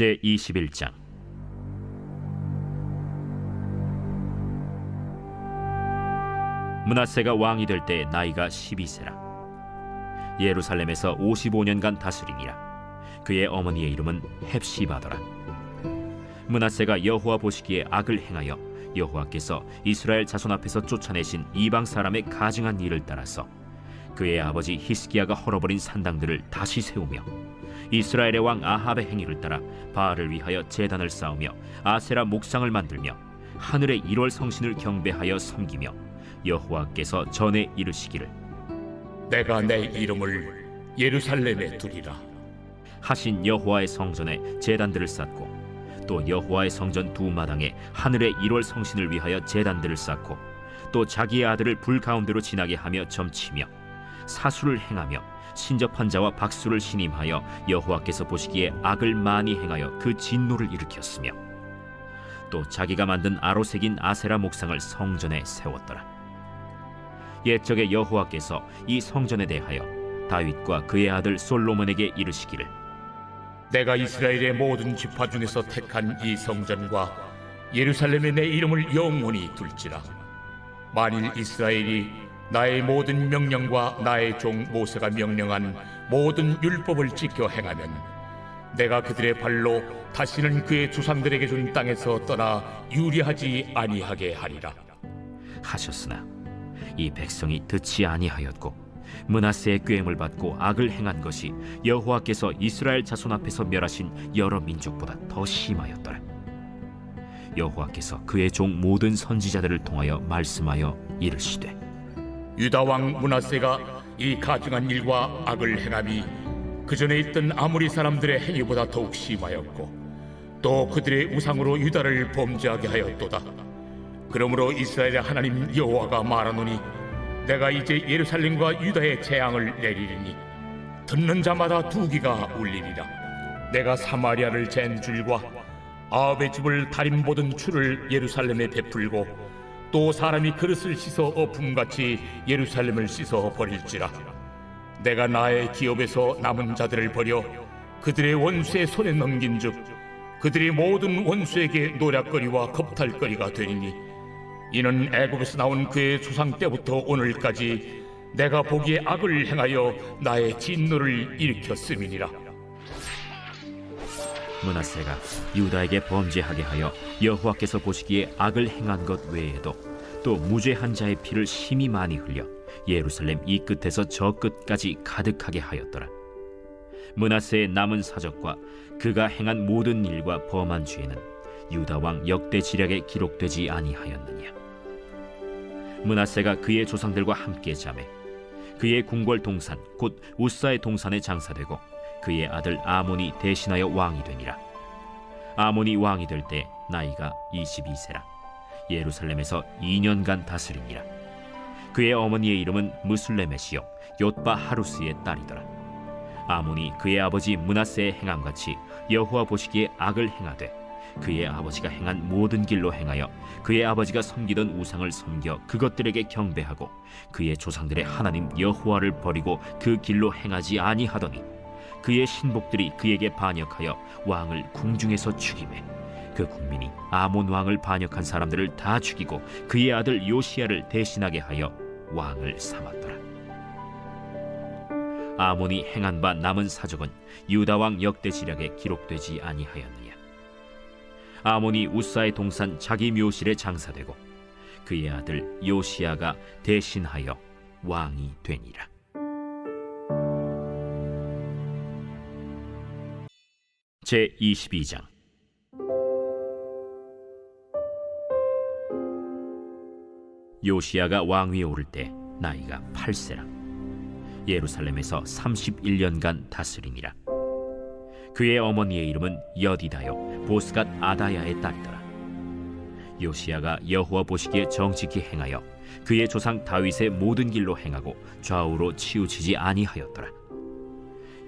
제 21장. 문하세가 왕이 될 때 나이가 12세라. 예루살렘에서 55년간 다스리니라. 그의 어머니의 이름은 헵시바더라. 문하세가 여호와 보시기에 악을 행하여 여호와께서 이스라엘 자손 앞에서 쫓아내신 이방 사람의 가증한 일을 따라서 그의 아버지 히스기야가 헐어버린 산당들을 다시 세우며 이스라엘의 왕 아합의 행위를 따라 바알을 위하여 제단을 쌓으며 아세라 목상을 만들며 하늘의 일월 성신을 경배하여 섬기며 여호와께서 전에 이르시기를 내가 내 이름을 예루살렘에 두리라. 하신 여호와의 성전에 제단들을 쌓고 또 여호와의 성전 두 마당에 하늘의 일월 성신을 위하여 제단들을 쌓고 또 자기의 아들을 불 가운데로 지나게 하며 점치며 사수를 행하며 신접한 자와 박수를 신임하여 여호와께서 보시기에 악을 많이 행하여 그 진노를 일으켰으며 또 자기가 만든 아로색인 아세라 목상을 성전에 세웠더라 옛적에 여호와께서 이 성전에 대하여 다윗과 그의 아들 솔로몬에게 이르시기를 내가 이스라엘의 모든 지파 중에서 택한 이 성전과 예루살렘에 내 이름을 영원히 둘지라. 만일 이스라엘이 나의 모든 명령과 나의 종 모세가 명령한 모든 율법을 지켜 행하면 내가 그들의 발로 다시는 그의 조상들에게 준 땅에서 떠나 유리하지 아니하게 하리라. 하셨으나 이 백성이 듣지 아니하였고 문하세의 꾀임을 받고 악을 행한 것이 여호와께서 이스라엘 자손 앞에서 멸하신 여러 민족보다 더 심하였더라. 여호와께서 그의 종 모든 선지자들을 통하여 말씀하여 이르시되 유다 왕 문하세가 이 가증한 일과 악을 행함이 그 전에 있던 아무리 사람들의 행위보다 더욱 심하였고 또 그들의 우상으로 유다를 범죄하게 하였도다. 그러므로 이스라엘의 하나님 여호와가 말하노니 내가 이제 예루살렘과 유다의 재앙을 내리리니 듣는 자마다 두기가 울리리라. 내가 사마리아를 잰 줄과 아합의 집을 다림 보던 추를 예루살렘에 베풀고 또 사람이 그릇을 씻어 어품같이 예루살렘을 씻어 버릴지라. 내가 나의 기업에서 남은 자들을 버려 그들의 원수의 손에 넘긴즉 그들이 모든 원수에게 노략거리와 겁탈거리가 되리니. 이는 애굽에서 나온 그의 조상 때부터 오늘까지 내가 보기에 악을 행하여 나의 진노를 일으켰음이니라 문하세가 유다에게 범죄하게 하여 여호와께서 보시기에 악을 행한 것 외에도 또 무죄한 자의 피를 심히 많이 흘려 예루살렘 이 끝에서 저 끝까지 가득하게 하였더라. 문하세의 남은 사적과 그가 행한 모든 일과 범한 죄는 유다 왕 역대 지략에 기록되지 아니하였느냐. 문하세가 그의 조상들과 함께 자매 그의 궁궐 동산 곧 우사의 동산에 장사되고 그의 아들 아몬이 대신하여 왕이 되니라. 아몬이 왕이 될 때 나이가 22세라. 예루살렘에서 2년간 다스리니라. 그의 어머니의 이름은 무술레메시요 옅바 하루스의 딸이더라. 아몬이 그의 아버지 문하세의 행함같이 여호와 보시기에 악을 행하되 그의 아버지가 행한 모든 길로 행하여 그의 아버지가 섬기던 우상을 섬겨 그것들에게 경배하고 그의 조상들의 하나님 여호와를 버리고 그 길로 행하지 아니하더니 그의 신복들이 그에게 반역하여 왕을 궁중에서 죽이매 그 국민이 아몬 왕을 반역한 사람들을 다 죽이고 그의 아들 요시야를 대신하게 하여 왕을 삼았더라. 아몬이 행한 바 남은 사적은 유다 왕 역대 지략에 기록되지 아니하였느냐. 아몬이 우사의 동산 자기 묘실에 장사되고 그의 아들 요시야가 대신하여 왕이 되니라. 제 22장. 요시야가 왕위에 오를 때 나이가 8세라. 예루살렘에서 31년간 다스리니라. 그의 어머니의 이름은 여디다요 보스갓 아다야의 딸이더라 요시야가 여호와 보시기에 정직히 행하여 그의 조상 다윗의 모든 길로 행하고 좌우로 치우치지 아니하였더라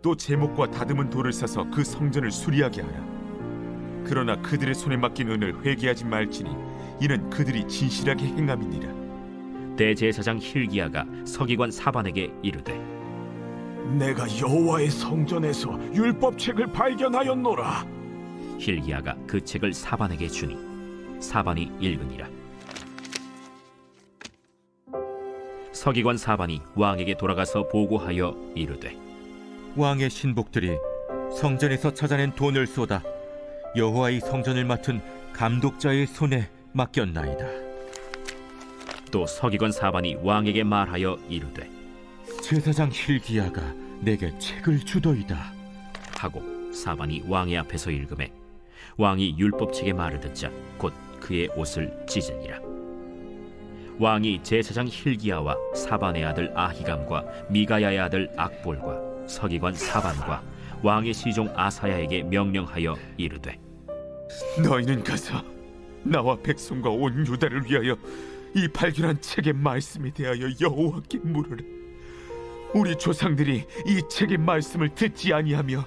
또 제목과 다듬은 돌을 사서 그 성전을 수리하게 하라. 그러나 그들의 손에 맡긴 은을 회개하지 말지니 이는 그들이 진실하게 행함이니라. 대제사장 힐기야가 서기관 사반에게 이르되 내가 여호와의 성전에서 율법책을 발견하였노라. 힐기야가 그 책을 사반에게 주니 사반이 읽으니라. 서기관 사반이 왕에게 돌아가서 보고하여 이르되 왕의 신복들이 성전에서 찾아낸 돈을 쏟아 여호와의 성전을 맡은 감독자의 손에 맡겼나이다. 또 서기관 사반이 왕에게 말하여 이르되 제사장 힐기야가 내게 책을 주더이다. 하고 사반이 왕의 앞에서 읽음에 왕이 율법책의 말을 듣자 곧 그의 옷을 찢으니라 왕이 제사장 힐기야와 사반의 아들 아히감과 미가야의 아들 악볼과 서기관 사반과 왕의 시종 아사야에게 명령하여 이르되 너희는 가서 나와 백성과 온 유다를 위하여 이 발견한 책의 말씀에 대하여 여호와께 물으라. 우리 조상들이 이 책의 말씀을 듣지 아니하며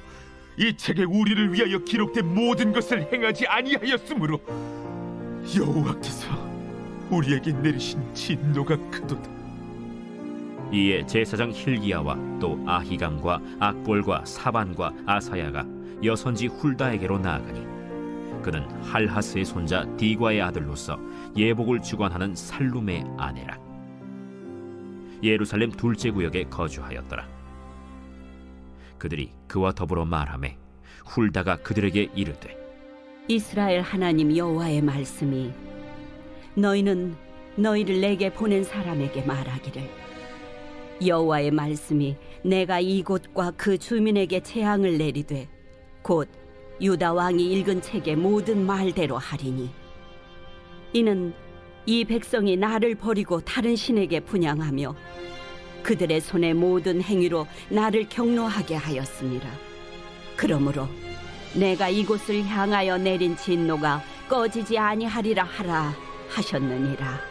이 책에 우리를 위하여 기록된 모든 것을 행하지 아니하였으므로 여호와께서 우리에게 내리신 진노가 크도다. 이에 제사장 힐기야와 또 아히감과 악볼과 사반과 아사야가 여선지 훌다에게로 나아가니 그는 할하스의 손자 디과의 아들로서 예복을 주관하는 살룸의 아내라. 예루살렘 둘째 구역에 거주하였더라. 그들이 그와 더불어 말하매 훌다가 그들에게 이르되 이스라엘 하나님 여호와의 말씀이 너희는 너희를 내게 보낸 사람에게 말하기를 여호와의 말씀이 내가 이곳과 그 주민에게 재앙을 내리되 곧 유다 왕이 읽은 책의 모든 말대로 하리니 이는 이 백성이 나를 버리고 다른 신에게 분양하며 그들의 손의 모든 행위로 나를 경노하게 하였습니다. 그러므로 내가 이곳을 향하여 내린 진노가 꺼지지 아니하리라 하라 하셨느니라.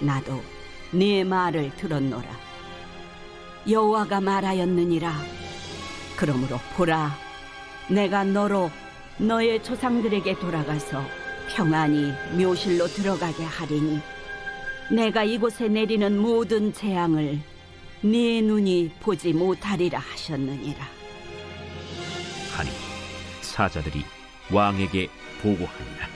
나도 네 말을 들었노라. 여호와가 말하였느니라. 그러므로 보라 내가 너로 너의 조상들에게 돌아가서 평안히 묘실로 들어가게 하리니 내가 이곳에 내리는 모든 재앙을 네 눈이 보지 못하리라 하셨느니라. 하니 사자들이 왕에게 보고하니라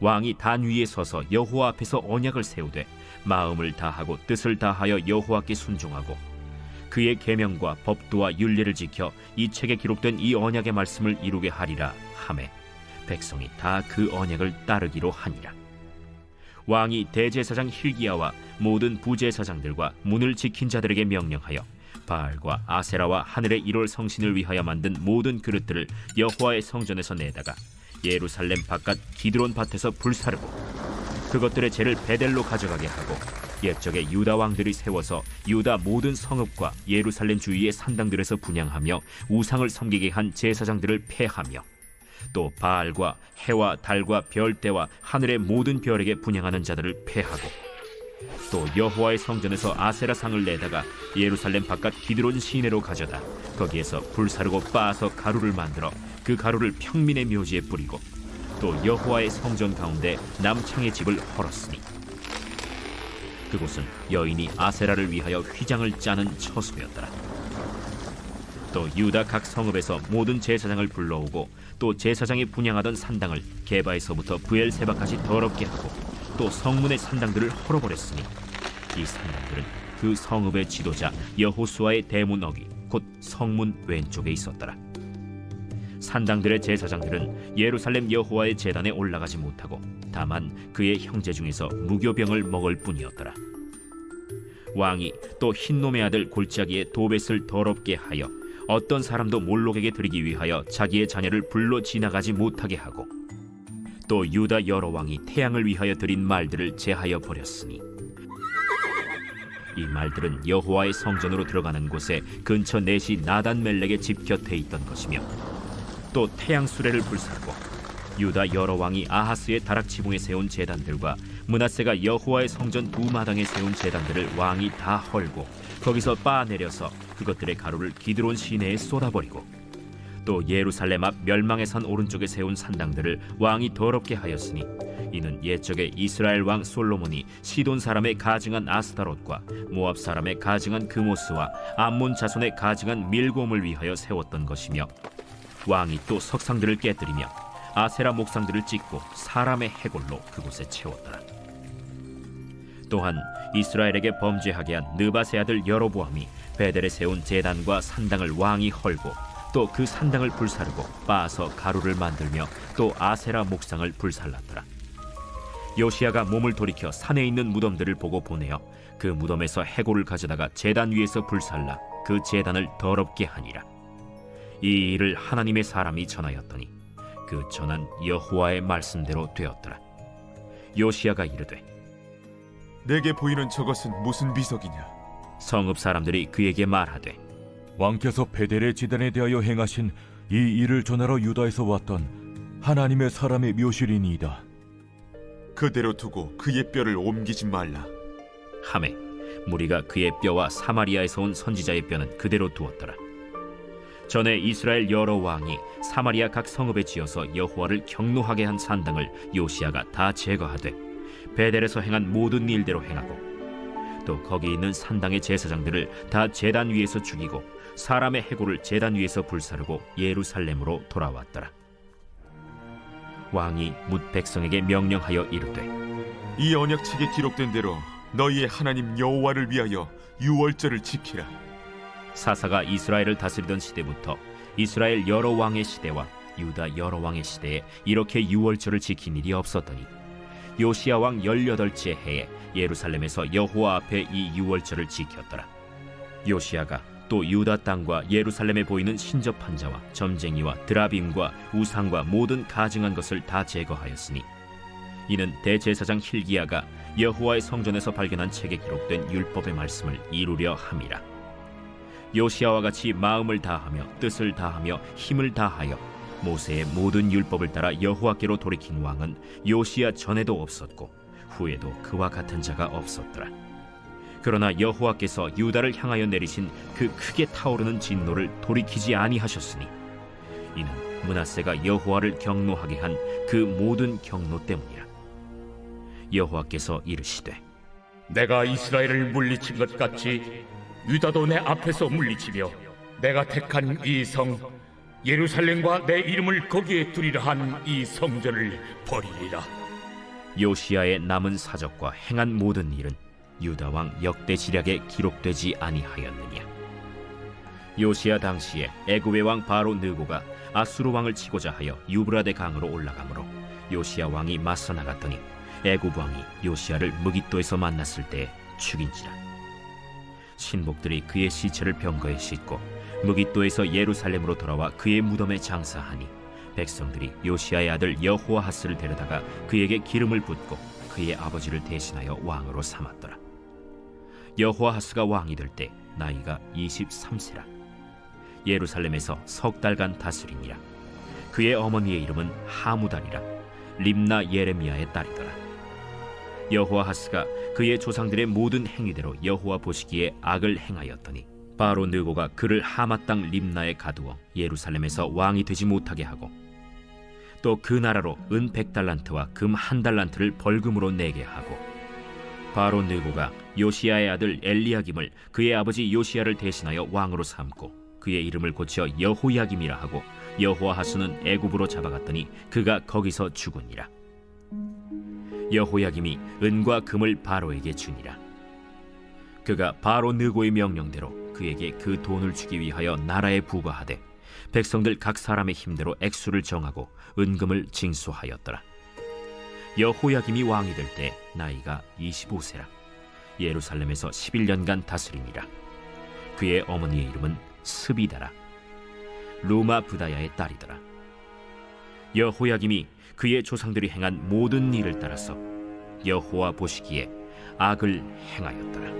왕이 단 위에 서서 여호와 앞에서 언약을 세우되 마음을 다하고 뜻을 다하여 여호와께 순종하고 그의 계명과 법도와 윤례를 지켜 이 책에 기록된 이 언약의 말씀을 이루게 하리라 하매 백성이 다 그 언약을 따르기로 하니라. 왕이 대제사장 힐기야와 모든 부제사장들과 문을 지킨 자들에게 명령하여 바알과 아세라와 하늘의 일월 성신을 위하여 만든 모든 그릇들을 여호와의 성전에서 내다가 예루살렘 바깥 기드론 밭에서 불사르고 그것들의 재를 베델로 가져가게 하고 옛적에 유다 왕들이 세워서 유다 모든 성읍과 예루살렘 주위의 산당들에서 분양하며 우상을 섬기게 한 제사장들을 폐하며 또 바알과 해와 달과 별대와 하늘의 모든 별에게 분양하는 자들을 폐하고 또 여호와의 성전에서 아세라 상을 내다가 예루살렘 바깥 기드론 시내로 가져다 거기에서 불 사르고 빻아서 가루를 만들어 그 가루를 평민의 묘지에 뿌리고 또 여호와의 성전 가운데 남창의 집을 헐었으니 그곳은 여인이 아세라를 위하여 휘장을 짜는 처소였더라. 또 유다 각 성읍에서 모든 제사장을 불러오고 또 제사장이 분양하던 산당을 게바에서부터 부엘세바까지 더럽게 하고 또 성문의 산당들을 헐어버렸으니 이 산당들은 그 성읍의 지도자 여호수아의 대문 어기 곧 성문 왼쪽에 있었더라. 산당들의 제사장들은 예루살렘 여호와의 제단에 올라가지 못하고 다만 그의 형제 중에서 무교병을 먹을 뿐이었더라. 왕이 또 흰놈의 아들 골짜기에 도벳을 더럽게 하여 어떤 사람도 몰록에게 드리기 위하여 자기의 자녀를 불러 지나가지 못하게 하고 또 유다 여러 왕이 태양을 위하여 드린 말들을 제하여 버렸으니 이 말들은 여호와의 성전으로 들어가는 곳에 근처 넷이 나단 멜렉의 집 곁에 있던 것이며 또 태양 수레를 불사르고 유다 여러 왕이 아하스의 다락 지붕에 세운 제단들과 문하세가 여호와의 성전 두 마당에 세운 제단들을 왕이 다 헐고 거기서 빻아내려서 그것들의 가루를 기드론 시내에 쏟아버리고 또 예루살렘 앞 멸망의 산 오른쪽에 세운 산당들을 왕이 더럽게 하였으니 이는 옛적에 이스라엘 왕 솔로몬이 시돈 사람의 가증한 아스타롯과 모압 사람의 가증한 그모스와 암몬 자손의 가증한 밀곰을 위하여 세웠던 것이며 왕이 또 석상들을 깨뜨리며 아세라 목상들을 찍고 사람의 해골로 그곳에 채웠더라. 또한 이스라엘에게 범죄하게 한 느바세 아들 여로보암이 베델에 세운 제단과 산당을 왕이 헐고 또 그 산당을 불사르고 빻아서 가루를 만들며 또 아세라 목상을 불살랐더라. 요시아가 몸을 돌이켜 산에 있는 무덤들을 보고 보내어 그 무덤에서 해골을 가져다가 제단 위에서 불살라 그 제단을 더럽게 하니라. 이 일을 하나님의 사람이 전하였더니 그 전한 여호와의 말씀대로 되었더라. 요시아가 이르되 내게 보이는 저것은 무슨 비석이냐? 성읍 사람들이 그에게 말하되 왕께서 베델의 지단에 대하여 행하신 이 일을 전하러 유다에서 왔던 하나님의 사람의 묘실이니이다. 그대로 두고 그의 뼈를 옮기지 말라. 하매 무리가 그의 뼈와 사마리아에서 온 선지자의 뼈는 그대로 두었더라. 전에 이스라엘 여러 왕이 사마리아 각 성읍에 지어서 여호와를 경노하게 한 산당을 요시아가 다 제거하되 베델에서 행한 모든 일대로 행하고 또 거기 있는 산당의 제사장들을 다 제단 위에서 죽이고 사람의 해골을 제단 위에서 불사르고 예루살렘으로 돌아왔더라. 왕이 뭇 백성에게 명령하여 이르되 이 언약책에 기록된 대로 너희의 하나님 여호와를 위하여 유월절을 지키라. 사사가 이스라엘을 다스리던 시대부터 이스라엘 여러 왕의 시대와 유다 여러 왕의 시대에 이렇게 유월절을 지킨 일이 없었더니 요시야 왕 18째 해에 예루살렘에서 여호와 앞에 이 유월절을 지켰더라. 요시야가 또 유다 땅과 예루살렘에 보이는 신접한 자와 점쟁이와 드라빔과 우상과 모든 가증한 것을 다 제거하였으니 이는 대제사장 힐기야가 여호와의 성전에서 발견한 책에 기록된 율법의 말씀을 이루려 함이라. 요시아와 같이 마음을 다하며 뜻을 다하며 힘을 다하여 모세의 모든 율법을 따라 여호와께로 돌이킨 왕은 요시아 전에도 없었고 후에도 그와 같은 자가 없었더라. 그러나 여호와께서 유다를 향하여 내리신 그 크게 타오르는 진노를 돌이키지 아니하셨으니 이는 문하세가 여호와를 경노하게 한 그 모든 경노 때문이라. 여호와께서 이르시되 내가 이스라엘을 물리친 것 같이 유다도 내 앞에서 물리치며 내가 택한 이 성 예루살렘과 내 이름을 거기에 두리라 한 이 성전을 버리리라 요시아의 남은 사적과 행한 모든 일은 유다 왕 역대 지략에 기록되지 아니하였느냐 요시아 당시에 애굽의 왕 바로 느고가 아수르 왕을 치고자 하여 유브라데 강으로 올라가므로 요시아 왕이 맞서 나갔더니 애굽 왕이 요시아를 무기토에서 만났을 때 죽인지라 신복들이 그의 시체를 병거에 싣고 무기토에서 예루살렘으로 돌아와 그의 무덤에 장사하니 백성들이 요시아의 아들 여호아하스를 데려다가 그에게 기름을 붓고 그의 아버지를 대신하여 왕으로 삼았더라. 여호아하스가 왕이 될 때 나이가 23세라. 예루살렘에서 석 달간 다스리니라. 그의 어머니의 이름은 하무달이라. 림나 예레미야의 딸이더라. 여호아하스가 그의 조상들의 모든 행위대로 여호와 보시기에 악을 행하였더니 바로 느고가 그를 하마 땅 림나에 가두어 예루살렘에서 왕이 되지 못하게 하고 또 그 나라로 은 백달란트와 금 한 달란트를 벌금으로 내게 하고 바로 느고가 요시야의 아들 엘리야김을 그의 아버지 요시야를 대신하여 왕으로 삼고 그의 이름을 고쳐 여호야김이라 하고 여호아하스는 애굽으로 잡아갔더니 그가 거기서 죽으니라. 여호야김이 은과 금을 바로에게 주니라. 그가 바로 느고의 명령대로 그에게 그 돈을 주기 위하여 나라에 부과하되 백성들 각 사람의 힘대로 액수를 정하고 은금을 징수하였더라. 여호야김이 왕이 될 때 나이가 25세라 예루살렘에서 11년간 다스리니라. 그의 어머니의 이름은 스비다라. 루마 부다야의 딸이더라. 여호야김이 그의 조상들이 행한 모든 일을 따라서 여호와 보시기에 악을 행하였더라